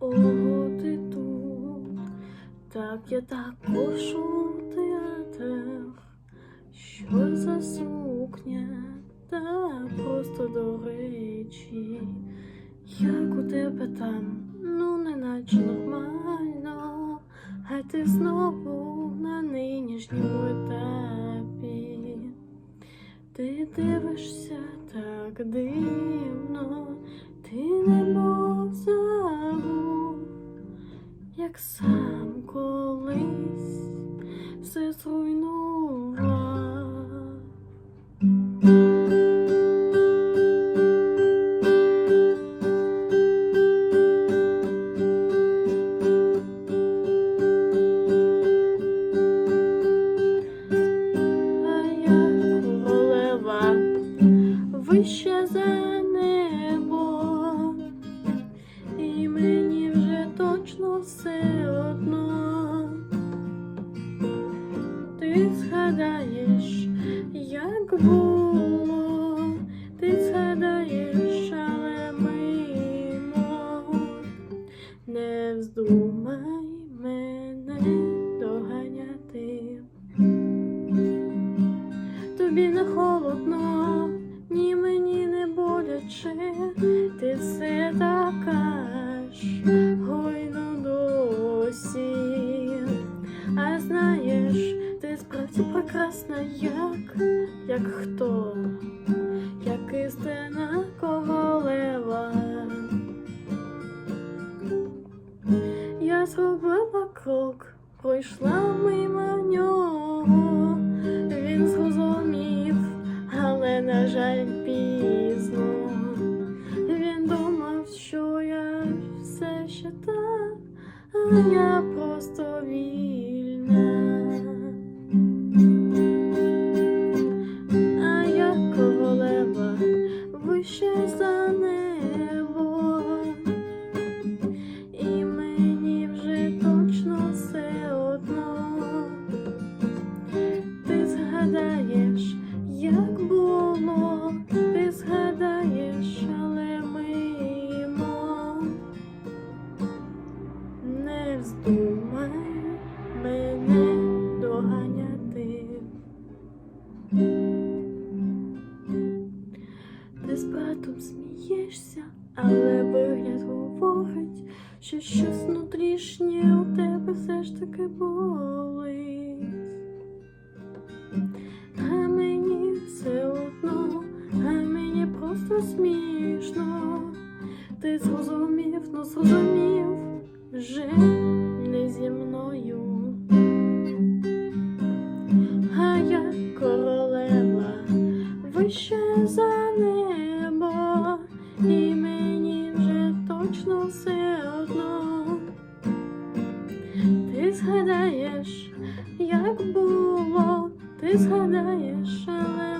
Ого, ти тут, так я також у театрах. Що за сукня, та просто до речі, як у тебе там, ну неначе нормально, а ти знову на нинішньому етапі. Ти дивишся так дивно, як сам колись все зруйнував. Все одно. Ти згадаєш, як було, ти згадаєш, але мимо. Не вздумай мене доганяти. Тобі не холодно, ні мені не боляче, ти все така А знаєш, ти справді прекрасна, як, як хто, як істина королева. Я зробила крок, пройшла мимо нього. Він зрозумів, але, на жаль, пізно. Він думав, що я все ще та, а я просто вільна. Не вздумай мене доганяти. Ти з братом смієшся, але вигляд говорить, що щось внутрішнє у тебе все ж таки болить. А мені все одно, а мені просто смішно. Ти зрозумів, ну зрозумів вже. за небо, і мені вже точно все одно. Ти згадаєш, як було, ти згадаєш, але.